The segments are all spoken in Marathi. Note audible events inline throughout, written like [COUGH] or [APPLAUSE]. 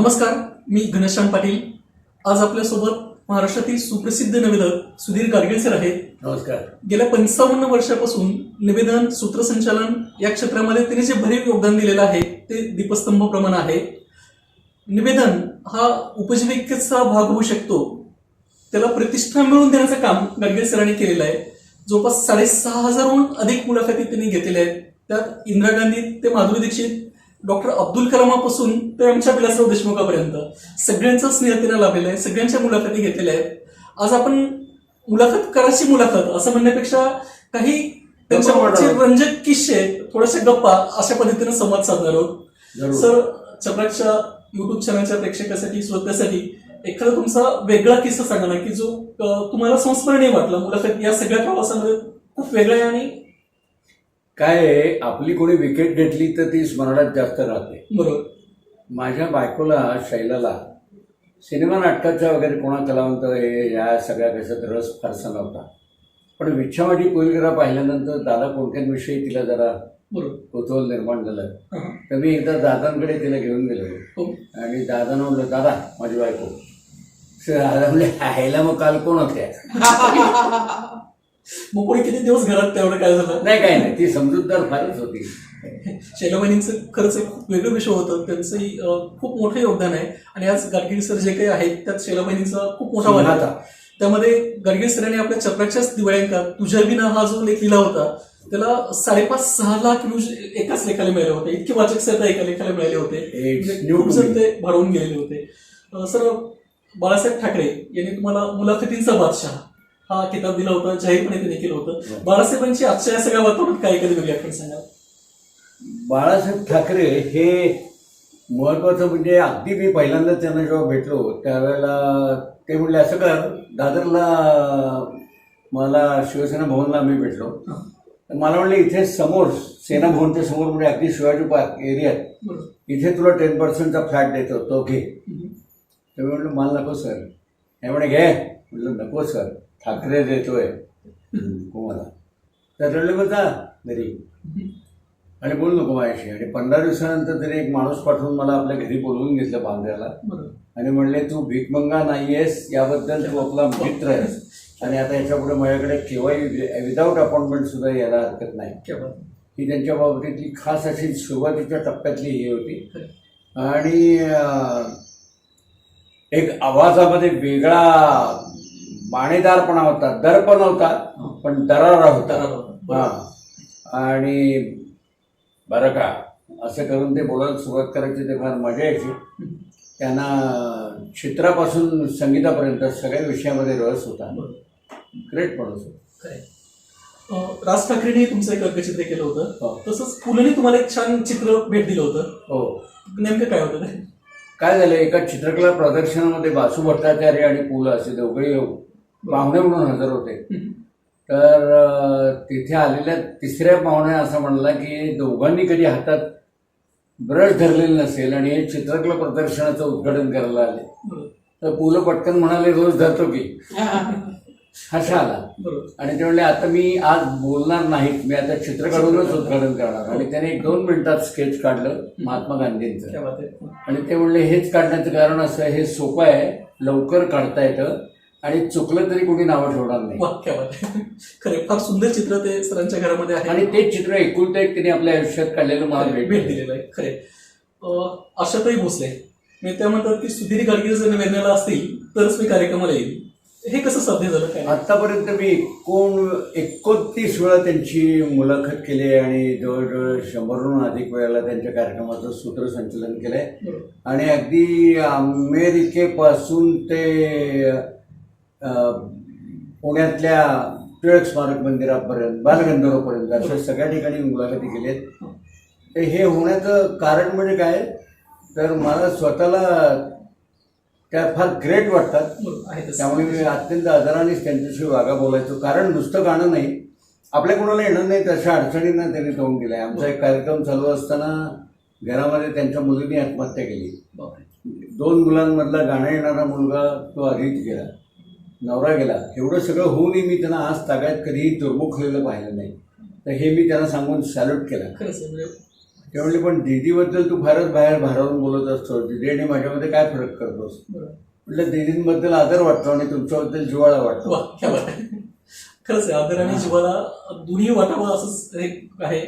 नमस्कार मी घनश्याम पाटील. आज आपल्यासोबत महाराष्ट्रातील सुप्रसिद्ध निवेदक सुधीर गाडगीळ सर आहेत. नमस्कार. गेल्या पंचावन्न वर्षापासून निवेदन सूत्रसंचालन या क्षेत्रामध्ये त्यांनी जे भरीव योगदान दिलेलं आहे ते दीपस्तंभ प्रमाण आहे. निवेदन हा उपजीविकेचा भाग होऊ शकतो. त्याला प्रतिष्ठा मिळवून देण्याचं काम गाडगीळ सरांनी केलेलं आहे. जवळपास साडेसहा हजारहून अधिक मुलाखती त्यांनी घेतलेल्या आहेत. त्यात इंदिरा गांधी ते माधुरी दीक्षित डॉक्टर अब्दुल कलामापासून ते आमच्या विलासराव देशमुखापर्यंत. सगळ्यांचा स्नेह त्यांना लाभलेला आहे सगळ्यांच्या मुलाखती घेतलेल्या आहेत. आज आपण मुलाखत कराची मुलाखत असं म्हणण्यापेक्षा काही त्यांच्या. रंजक किस्से थोड्याशा गप्पा अशा पद्धतीने संवाद साधणार आहोत. सर चपराकच्या युट्यूब चॅनलच्या प्रेक्षकासाठी श्रोत्यासाठी एखादा तुमचा वेगळा किस्सा सांगा ना की जो तुम्हाला संस्मरणीय वाटला. मुलाखत या सगळ्या प्रवासामध्ये खूप वेगळा आहे आणि काय आहे, आपली कोणी विकेट घेतली तर ती स्मरणात जास्त राहते. बरोबर. माझ्या बायकोला शैलाला सिनेमा नाटकाचा वगैरे कोणा कलावंत हे या सगळ्या कशात रस फारसा नव्हता. पण विच्छावाटी कोलगरा पाहिल्यानंतर दादा कोणत्यांविषयी तिला जरा कुतूहल निर्माण झालं. तर मी एकदा दादांकडे तिला घेऊन गेलो. हो. आणि दादानं म्हणलं दादा माझी बायको दादा हायला मग काल कोण होत्या? [LAUGHS] मग पुढे किती दिवस घरात तेवढं काय झालं? नाही काय नाही. ती समजूतदार फारच होती. [LAUGHS] शैलवाहिनींचं खरंच एक खूप वेगळं विषय होतं. त्यांचंही खूप मोठं योगदान आहे. आणि आज गाडगिरी सर जे काही आहेत त्यात शैलवाहिनीचा खूप मोठा वाटा सिंहाचा. त्यामध्ये गाडगिरी सरांनी आपल्या चपराच्याच दिवाळ्यांकात तुझ्या विना हा जो लेख लिहिला होता त्याला साडेपाच सहा लाख व्ह्यूज एकाच लेखाला मिळाले होते. इतके वाचक सर एका लेखाला मिळाले होते. It's म्हणजे खूप जण me. ते भाडवून गेलेले होते. सर बाळासाहेब ठाकरे यांनी तुम्हाला मुलाखतींचा बादशाह हा किताब दिला होता जाहीरपणे त्यांनी केलं होतं. बाळासाहेबांची आजच्या या सगळ्या वातावरणात काय एखादी वेगळी आठवण सांगा बाळासाहेब ठाकरे हे महत्वाचं म्हणजे अगदी मी पहिल्यांदा त्यांना जेव्हा भेटलो त्यावेळेला ते म्हणले असं कर दादरला मला शिवसेना भवनला आम्ही भेटलो. तर मला म्हणले इथे समोर सेना भवनच्या समोर म्हणजे अगदी शिवाजी पार्क एरियात इथे तुला टेन पर्सेंटचा फ्लॅट देतो तो घे. तर मी म्हटलं मला नको सर. हे म्हणे घे. म्हटलं नको सर. ठाकरे देतोय. नको मला तर रडले जा. घरी. आणि बोलू नको माझ्याशी. आणि पंधरा दिवसानंतर त्याने एक माणूस पाठवून मला आपल्या घरी बोलवून घेतलं बांद्र्याला आणि म्हणले तू भीकमंगा नाहीयेस याबद्दल तू आपला मित्र आहेस. आणि आता याच्यापुढे माझ्याकडे केव्हाही विदाऊट अपॉइंटमेंट सुद्धा यायला हरकत नाही. ही त्यांच्या बाबतीतली खास अशी सुरुवातीच्या टप्प्यातली ही होती. आणि एक आवाजामध्ये वेगळा बाणेदारपणा होता दर्प नव्हता पण दरारा होता दरारा होता. बरोबर. हा आणि बरं का असं करून ते बोलायला सुरुवात करायची ते फार मजा यायची त्यांना चित्रापासून संगीतापर्यंत सगळ्या विषयामध्ये रस होता. ग्रेट माणूस होता. राज ठाकरेंनी तुमचं एक अर्कचित्र केलं हो. होतं तसंच पुलंनी तुम्हाला एक छान चित्र भेट दिलं होतं हो नेमकं काय होतं काय झालं एका चित्रकला प्रदर्शनामध्ये बासू भट्टाचार्य आणि पु ल असे दोघेही पाहुणे म्हणून हजर होते. तर तिथे आलेल्या तिसऱ्या पाहुण्या असं म्हणला की दोघांनी कधी हातात ब्रश धरलेला नसेल आणि हे चित्रकला प्रदर्शनाचं उद्घाटन करायला आले. तर पु ल पटकन म्हणाले रोज धरतो की. हसा आला. आणि ते म्हणले आता मी आज बोलणार नाहीत मी आता चित्र काढूनच उद्घाटन करणार. आणि त्याने एक दोन मिनिटात स्केच काढलं महात्मा गांधींचं. आणि ते म्हणले हेच काढण्याचं कारण असं हे सोपं आहे लवकर काढता येतं आणि चुकलं तरी कोणी नावं ठेवणार नाही. खरे फार सुंदर चित्र ते सरांच्या घरामध्ये आहे. आणि ते चित्र एकुलतं एक त्यांनी आपल्या आयुष्यात काढलेलं मला भेट भेट दिली. दिलेलं आहे खरे अं, आशाताई भोसले मी त्या म्हणतात की सुधीर गाडगीळ जर निवेदनाला असतील तरच मी कार्यक्रमाला येईल. हे कसं साध्य झालं काय? आतापर्यंत मी एकोण एकोणतीस वेळा त्यांची मुलाखत केली आहे आणि जवळजवळ शंभरहून अधिक वेळेला त्यांच्या कार्यक्रमाचं सूत्रसंचलन केलंय. आणि अगदी अमेरिकेपासून ते पुण्यातल्या टिळक स्मारक मंदिरापर्यंत बालगंधर्वपर्यंत अशा सगळ्या ठिकाणी मुलाखती केल्यात तर हे होण्याचं कारण म्हणजे काय? तर मला स्वतःला त्या फार ग्रेट वाटतात. आहे तसं. त्यामुळे मी अत्यंत आदरानेच त्यांच्याशी वागा बोलायचो. कारण नुसतं गाणं नाही. आपल्या कोणाला येणं नाही तशा अडचणींना त्यांनी तोंड दिलंय. आमचा एक कार्यक्रम चालू असताना घरामध्ये त्यांच्या मुलीने आत्महत्या केली. दोन मुलांमधला गाणं येणारा मुलगा तो आधीच गेला. नवरा गेला. एवढं सगळं होऊनही मी त्यांना आज तागायत कधीही दुर्मुखलेलं पाहिलं नाही. तर हे मी त्यांना सांगून सॅल्यूट केला. म्हणजे ते म्हणले पण दीदीबद्दल तू फारच बाहेर भारावून बोलत असतो दीदी आणि माझ्यामध्ये काय फरक करतोस. म्हटलं दीदींबद्दल आदर वाटतो आणि तुमच्याबद्दल जिवाळा वाटतो. खरंच आदर आणि जीवाला दोन्ही वाटावं असंच एक आहे.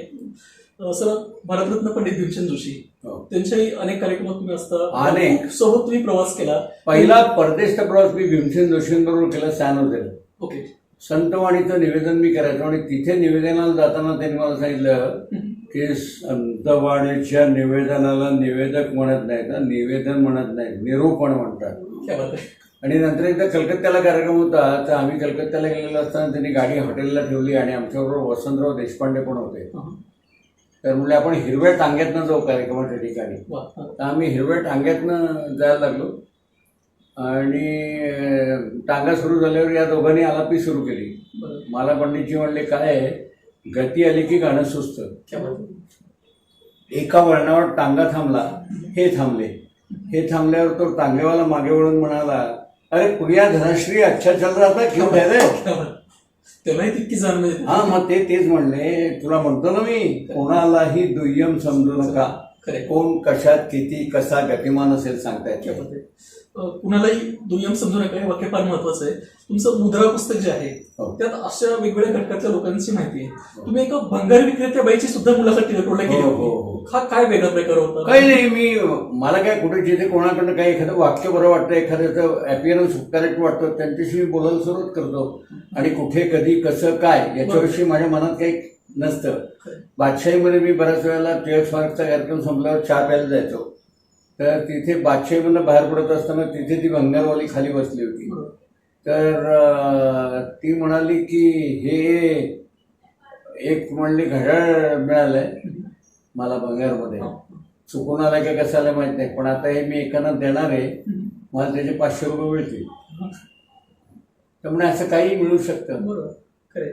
सर भारतरत्न पंडित भीमसेन जोशी हो. त्यांच्याही अनेक कार्यक्रमात तुम्ही असता. अनेक. सोबत तुम्ही प्रवास केला. पहिला परदेशचा प्रवास मी भीमसेन जोशींबरोबर केला सॅन होतेल ओके. संतवाणीचं निवेदन मी करायचो आणि तिथे निवेदनाला जाताना त्यांनी मला सांगितलं की संतवाणीच्या निवेदनाला निवेदक म्हणत नाहीत निवेदन म्हणत नाहीत निरूपण म्हणतात. आणि नंतर एकदा कलकत्त्याला कार्यक्रम होता तर आम्ही कलकत्त्याला गेलेलो असताना त्यांनी गाडी हॉटेलला ठेवली आणि आमच्याबरोबर वसंतराव देशपांडे पण होते. तर म्हणजे आपण हिरव्या टांग्यातनं जाऊ कार्यक्रमाच्या ठिकाणी. तर आम्ही हिरव्या टांग्यातनं जायला लागलो आणि टांगा सुरू झाल्यावर या दोघांनी आलापी सुरू केली. मला पंडितजी म्हणले काय आहे गती आली की गाणं सुचतं. एका वळणावर टांगा थांबला हे थांबले हे थांबल्यावर तो टांगेवाला मागे वळून म्हणाला अरे पुरिया धनश्री अच्छा चल रहा था क्यों ठहरे क्या बात. त्यालाही तितकी जाण म्हणजे हा मग ते तेच म्हणले तुला म्हणतो ना मी कोणालाही दुय्यम समजू नका. खरे कोण कशात किती कसा गतिमान असेल सांगता येत नाही. कुणालाही दुय्यम समजू नका हे वाक्य फार महत्वाचं आहे. तुमचं मुद्रा पुस्तक जे आहे हो. त्यात अशा वेगवेगळ्या घटकातल्या लोकांची माहिती आहे. तुम्ही एका भंगार विक्रेत्या बाईची सुद्धा मुलाखत टेलिफोनला केली हो, हो, होती हा काय वेगळा प्रकार होता? काही नाही मी मला काय कुठे जिथे कोणाकडनं काही एखादं वाक्य बरं वाटतं एखाद्याचं अपिअरन्स करेक्ट वाटतं त्यांच्याशी मी बोलायला सुरुवात करतो. आणि कुठे कधी कसं काय याच्याविषयी माझ्या मनात काही नसतं. बादशाहीमध्ये मी बऱ्याच वेळेला टिळक स्मारकचा कार्यक्रम संपल्यावर चहा प्यायला जायचो. तर तिथे बादशाहीमधनं बाहेर पडत असताना तिथे ती भंगारवाली खाली बसली होती. बरोबर. तर ती म्हणाली की हे एक म्हणली घड्याळ मिळालंय मला भंगारमध्ये. चुकून आला की कसं आलं माहीत नाही पण आता हे मी एकानं देणार आहे. मला त्याचे पाचशे रुपये मिळतील. त्यामुळे असं काही मिळू शकतं. बरोबर. खरे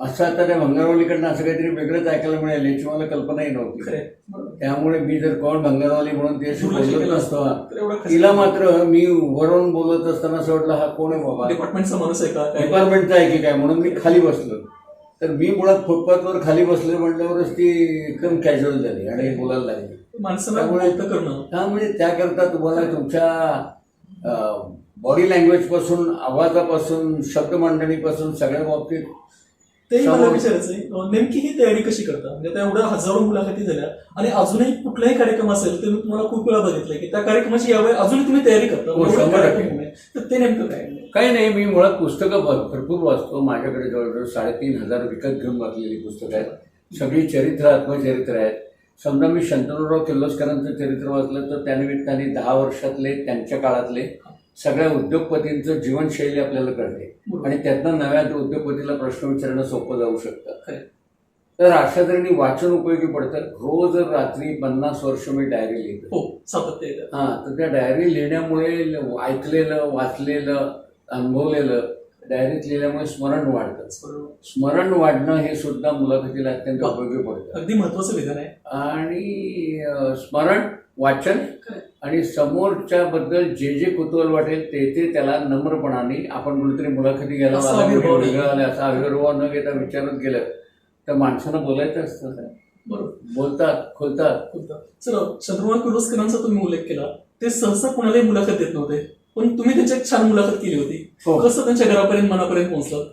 असं आता त्या भंगारवालीकडनं असं काहीतरी वेगळंच ऐकायला मिळेल याची मला कल्पनाही नव्हती. त्यामुळे मी जर कोण भंगारवाली म्हणून बोलत नसतो असतं. तिला मात्र मी वरून बोलत असताना असं वाटलं हा कोण आहे बाबा? डिपार्टमेंटचा माणूस आहे का? डिपार्टमेंटचा आहे की काय? म्हणून मी खाली बसलो. तर मी मुळात फुटपाथवर खाली बसले म्हटल्यावरच ती एकदम कॅज्युअल झाली आणि बोलायला लागली. माणसाला त्यामुळे- हा म्हणजे त्याकरता तुम्हाला तुमच्या बॉडी लँग्वेजपासून आवाजापासून शब्द मांडणीपासून सगळ्या बाबतीत तेही मला समोर- विचारायचं आहे अं, नेमकी ही तयारी कशी करता? म्हणजे आता एवढ्या हजारो मुलाखती झाल्या आणि अजूनही कुठलाही कार्यक्रम असेल ते मी तुम्हाला खूप वेळा बघितलंय की त्या कार्यक्रमाची यावेळी अजूनही तुम्ही तयारी करता. हो. तर ते नेमकं काय काही नाही मी मुळात पुस्तकं भर- भरपूर वाचतो. माझ्याकडे जवळजवळ साडेतीन हजार विकत घेऊन वाचलेली पुस्तकं आहेत. सगळी चरित्र आत्मचरित्र आहेत. समजा मी शंतनुराव किर्लोस्करांचं चरित्र वाचलं तर त्यानिमित्ताने दहा वर्षातले त्यांच्या काळातले सगळ्या उद्योगपतींचं जीवनशैली आपल्याला कळते. आणि त्यातनं नव्या उद्योगपतीला प्रश्न विचारणं सोपं जाऊ शकतं. तर अशा तऱ्हेने वाचन उपयोगी पडतं रोज रात्री पन्नास वर्ष मी डायरी लिहितो हो सातत्य हा तर त्या डायरी लिहिण्यामुळे ऐकलेलं वाचलेलं अनुभवलेलं डायरीत लिहिल्यामुळे स्मरण वाढतं. स्मरण वाढणं हे सुद्धा मुलाखतीला अत्यंत उपयोगी पडतं अगदी महत्वाचं विधान आहे आणि स्मरण वाचन. आणि समोरच्या बद्दल जे जे कुतूहल वाटेल ते ते त्याला नम्रपणाने आपण कुठेतरी मुलाखती घ्यायला असा आविर्भाव आविर्भाव न घेता विचारत गेलं तर माणसानं बोलायचं असतं बरोबर. बोलतात खोलतात. चला चंद्रकांत किर्लोस्करांचा तुम्ही उल्लेख केला. ते सहसा कोणालाही मुलाखत देत नव्हते पण तुम्ही त्यांची एक छान मुलाखत केली होती. हो. कसं त्यांच्या घरापर्यंत मनापर्यंत पोहोचलं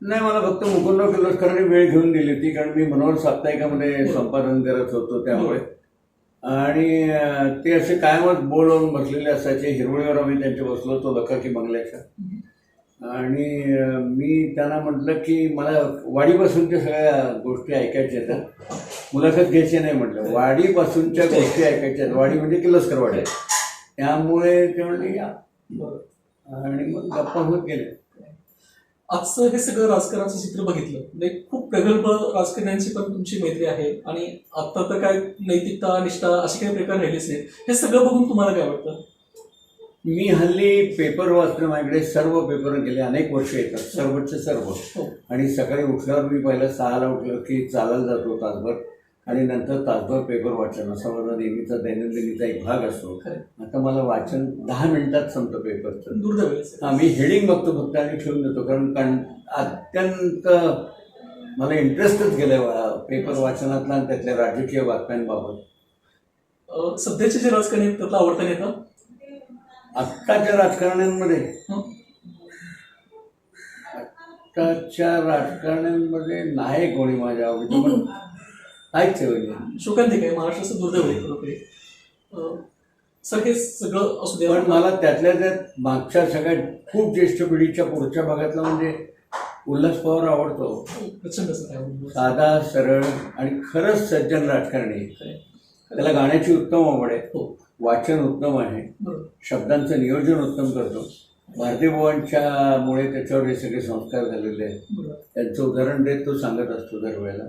नाही मला फक्त मुकुंदराव किर्लोस्करांनी वेळ घेऊन दिली होती कारण मी मनोहर साप्ताहिकामध्ये संपादन करत होतो त्यामुळे. आणि ते असे कायमच बोल लावून बसलेले असायचे. हिरवळीवर आम्ही त्यांच्या बसलो होतो लकाकी बंगल्याच्या. आणि मी त्यांना म्हटलं की मला वाडीपासूनच्या सगळ्या गोष्टी ऐकायच्या आहेत. मुलाखत घ्यायची नाही म्हटलं. वाडीपासूनच्या गोष्टी ऐकायच्या आहेत. वाडी म्हणजे किर्लोस्कर वाडी त्यामुळे ते म्हणले या. आणि मग गप्पा होत गेले आजचं हे सगळं राजकारणाचं चित्र बघितलं. म्हणजे खूप प्रगल्भ राजकारण्यांची पण तुमची मैत्री आहे आणि आता तर काय नैतिकता निष्ठा असे काही प्रकार राहिलेच नाहीत. हे सगळं बघून तुम्हाला काय वाटतं? मी हल्ली पेपर वाचणं माझ्याकडे सर्व पेपर गेले अनेक वर्ष येतात सर्वचे सर्व. हो. आणि सकाळी उठल्यावर मी पहिलं सहाला उठलं की चालायला जातो तासभर. आणि नंतर तासभर पेपर वाचन असा माझा नेहमीचा दैनंदिनीचा एक भाग असतो. खरं. आता मला वाचन दहा मिनिटात संपतं पेपरचं दुर्दैव आहे. हा मी हेडिंग बघतो फक्त आणि ठेवून देतो. कारण कारण अत्यंत मला इंटरेस्टच गेलाय पेपर वाचनातला आणि त्यातल्या राजकीय बातम्यांबाबत. सध्याचे जे राजकारणी आहेत त्यातला आवडता नेता? आत्ताच्या राजकारण्यांमध्ये? आत्ताच्या राजकारण्यांमध्ये नाही कोणी माझ्या आवडीचं पण आहेच आहे म्हणजे शोकांतिक आहे महाराष्ट्राचं दुर्दैव आहे. अ, सर हे सगळं असू द्या. पण मला त्यातल्या त्यात मागच्या सगळ्या खूप ज्येष्ठ पिढीच्या पुढच्या भागातला म्हणजे उल्हास पवार आवडतो. काय. साधा सरळ आणि खरंच सज्जन राजकारणी. त्याला गाण्याची उत्तम आवड आहे. हो. वाचन उत्तम आहे. शब्दांचं नियोजन उत्तम करतो. भारती मुळे त्याच्यावर हे सगळे संस्कार झालेले आहेत. त्यांचं उदाहरण देत तो सांगत असतो दरवेळेला.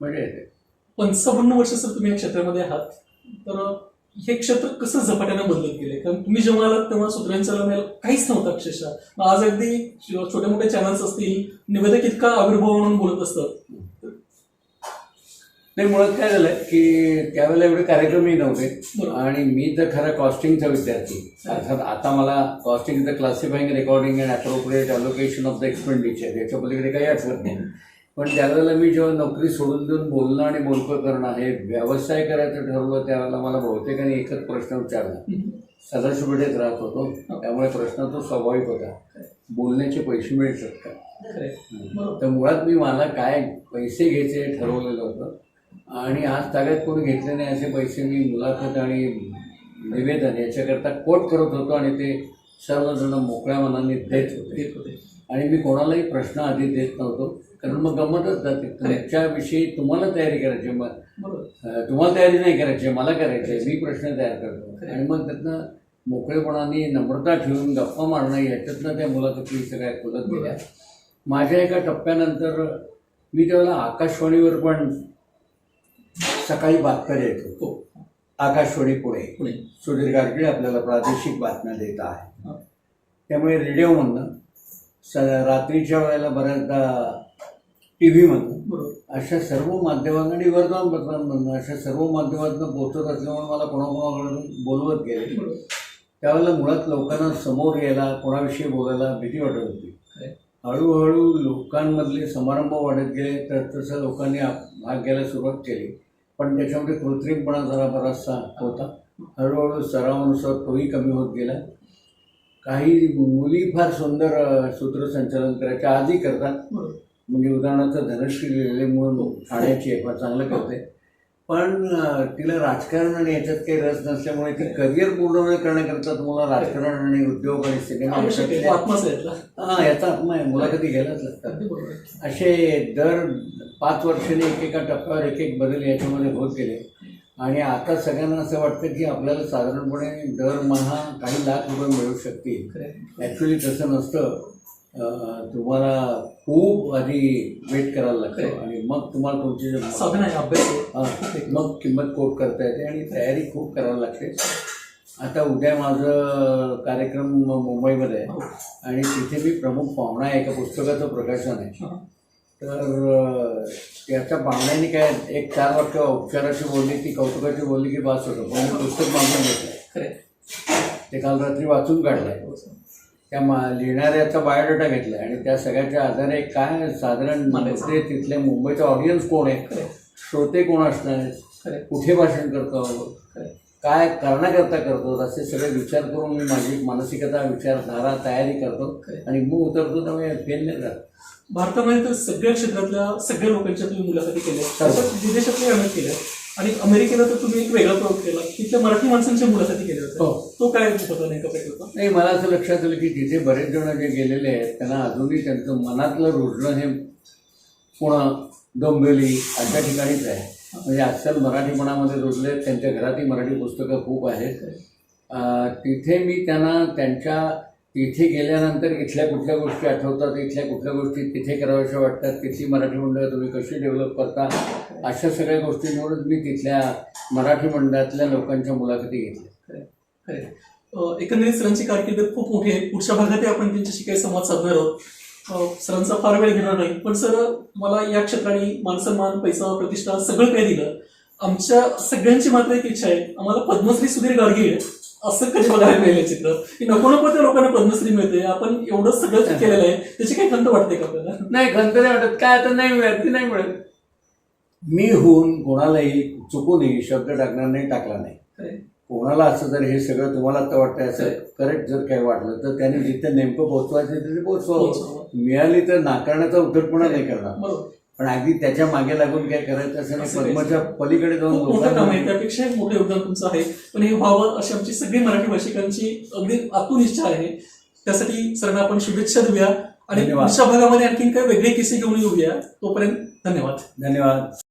म्हणजे पंचावन्न वर्ष सर तुम्ही या क्षेत्रामध्ये आहात. तर हे क्षेत्र कसं झपाट्यानं बदलत गेले कारण तुम्ही जेव्हा आलात तेव्हा सूत्रांच्या काहीच नव्हतं अक्षरशः. आज अगदी छोटे मोठे चॅनल्स असतील निवेदक इतका आविर्भाव म्हणून बोलत असतात. नाही मुळात काय झालं की त्यावेळेला एवढे कार्यक्रमही नव्हते. आणि मी तर खरा कॉस्टिंगचा विद्यार्थी. अर्थात आता मला costing the classifying recording and appropriate allocation of the expenditure याच्या पलीकडे काही आठवत नाही. पण त्यावेळेला मी जेव्हा नोकरी सोडून देऊन बोलणं आणि बोलकं करणं हे व्यवसाय करायचं ठरवलं त्यावेळेला मला बहुतेकाने एकच प्रश्न विचारला. सदाशिवपेठेत राहत होतो त्यामुळे प्रश्न तो स्वाभाविक होता. बोलण्याचे पैसे मिळतात का? खरंय. बरोबर तर मुळात मी मला काय पैसे घ्यायचे हे ठरवलेलं होतं. आणि आज ताब्यात कोणी घेतले नाही असे पैसे मी मुलाखत आणि निवेदन याच्याकरता कोट करत होतो आणि ते सर्वजण मोकळ्या मनाने देत होते. आणि मी कोणालाही प्रश्न आधी देत नव्हतो. कारण मग गमतच जाते. तुमच्याविषयी तुम्हाला तयारी करायची मग तुम्हाला तयारी नाही करायची मला करायची आहे. मी प्रश्न तयार करतो. आणि मग त्यातनं मोकळेपणाने नम्रता ठेवून गप्पा मारणं याच्यातनं त्या मुलाखती सगळ्या खुलत गेल्या. माझ्या एका टप्प्यानंतर मी त्यावेळेला आकाशवाणीवर पण सकाळी बातम्या देत होतो. हो. आकाशवाणी पुणे. पुणे. सुधीर गाडगीळ आपल्याला प्रादेशिक बातम्या देत आहे. त्यामुळे रेडिओमधनं स रात्रीच्या वेळेला बऱ्याचदा टी व्हीमधनं अशा सर्व माध्यमांना आणि वर्तमानपत्रांमधनं अशा सर्व माध्यमातून पोहोचत असल्यामुळे मला कोणाकोणाकडून बोलवत गेले. त्यावेळेला मुळात लोकांना समोर यायला कोणाविषयी बोलायला भीती वाटत होती. हळूहळू लोकांमधले समारंभ वाढत गेले तर तसं लोकांनी भाग घ्यायला सुरुवात केली. पण त्याच्यामध्ये कृत्रिमपणा जरा बराचसा होता. हळूहळू सरावानुसार तोही कमी होत गेला. काही मुली फार सुंदर सूत्रसंचालन करायच्या आधी करतात. म्हणजे उदाहरणार्थ धनश्री लिहिले म्हणून ठाण्याची आहे फार चांगलं करते. पण तिला राजकारण आणि याच्यात काही रस नसल्यामुळे ती करिअर पूर्ण करण्याकरता तुम्हाला राजकारण आणि उद्योग आणि सिनेमा. हा याचा आत्मा आहे. मुलाखती घ्यायलाच लागतात. असे दर पाच वर्षांनी एकेका टप्प्यावर एक एक बदल याच्यामध्ये होत गेले. आणि आता सगळ्यांना असं वाटतं की आपल्याला साधारणपणे दरमहा काही लाख रुपये मिळू शकतील. ॲक्च्युली तसं नसतं. तुम्हाला खूप आधी वेट करायला लागतं. आणि मग तुम्हाला तुमची मग किंमत कोट करता येते आणि तयारी खूप करायला लागते. आता उद्या माझं कार्यक्रम मुंबईमध्ये आहे. हो. आणि तिथे मी प्रमुख पाहुणा आहे. एका पुस्तकाचं प्रकाशन आहे. तर की आता पाहुण्याने काय एक चार वाक्य उपचाराची बोलली ती कौतुकाची बोलली की बास होतं. पण पुस्तक मागून घेतलं खरंय. ते काल रात्री वाचून काढलंय. आहे त्या मा लिहिणाऱ्याचा बायोडेटा घेतला आणि त्या सगळ्याच्या आधारे काय साधारण मांडायचं. ते तिथले मुंबईचा ऑडियन्स कोण आहे? श्रोते कोण असणार आहेत? कुठे भाषण करतो? काय करण्याकरता करतो? असे सगळे विचार करून मी माझी मानसिकता विचारधारा तयारी करतो आणि मग उतरतो त्यामुळे फेल नाही जात भारतामध्ये तर सगळ्या क्षेत्रातल्या सगळ्या लोकांच्या तुम्ही मुलाखती केल्या हो. तसंच विदेशातल्या अनेक केल्या आणि अमेरिकेला तर तुम्ही एक वेगळा प्रयोग केला तिथल्या मराठी माणसांच्या मुलाखती केल्या हो. होत्या तो काय होता नेमका प्रयोग होता नाही मला असं लक्षात आलं की तिथे बरेच जण जे गेलेले आहेत त्यांना अजूनही त्यांचं मनातलं रुजणं हे पुणं डोंबिवली अशा ठिकाणीच आहे म्हणजे अस्सल मराठीपणामध्ये रुजले. त्यांच्या घरातही मराठी पुस्तकं खूप आहेत तिथे मी त्यांना त्यांच्या तिथे गेल्यानंतर इथल्या कुठल्या गोष्टी आठवतात इथल्या कुठल्या गोष्टी तिथे कराव्याशा वाटतात तिथली मराठी मंडळं तुम्ही कशी डेव्हलप करता अशा सगळ्या गोष्टींवरच मी तिथल्या मराठी मंडळातल्या लोकांच्या मुलाखती घेतल्या. एकंदरीत सरांची कारकीर्द खूप मोठी आहे. पुढच्या भागातही आपण त्यांच्याशी काही संवाद साधणार आहोत. सरांचा फार वेळ घेणार नाही पण सर मला या क्षेत्राने मानसन्मान पैसा प्रतिष्ठा सगळं काही दिलं. आमच्या सगळ्यांची मात्र एक इच्छा आहे. आम्हाला पद्मश्री सुधीर गाडगीळ असं कधी बघायला मिळेल चित्र? की नको नको त्या लोकांना पद्मश्री मिळते. आपण एवढं सगळं केलेलं आहे त्याची काही खंत वाटते का आपल्याला? नाही खंत नाही वाटत. काय आता नाही मिळत ती नाही मिळत. मी होऊन कोणालाही चुकूनही शब्द टाकणार नाही टाकला नाही. कोणाला असं जर हे सगळं तुम्हाला आता वाटतंय असं करेक्ट जर काही वाटलं तर त्याने जिथे नेमकं पोहोचवायचं तिथे पोहोचवावं. मिळाली तर नाकारण्याचा उद्धटपणा नाही करणार. बरोबर. पण अगदी त्याच्यामागे लागून काय करायचं असं नाही असं पद्माच्या पलीकडे जाऊन खूप मोठं काम आहे. लोकांना त्यापेक्षा एक मोठं योगदान तुमचं आहे. पण हे व्हावं अशी आमची सगळी मराठी भाषिकांची अगदी आतून इच्छा आहे. त्यासाठी सरांना आपण शुभेच्छा देऊया. आणि धन्यवाद. पुढच्या भागामध्ये आणखीन काही वेगळे किस्से घेऊन येऊया. तोपर्यंत धन्यवाद. धन्यवाद.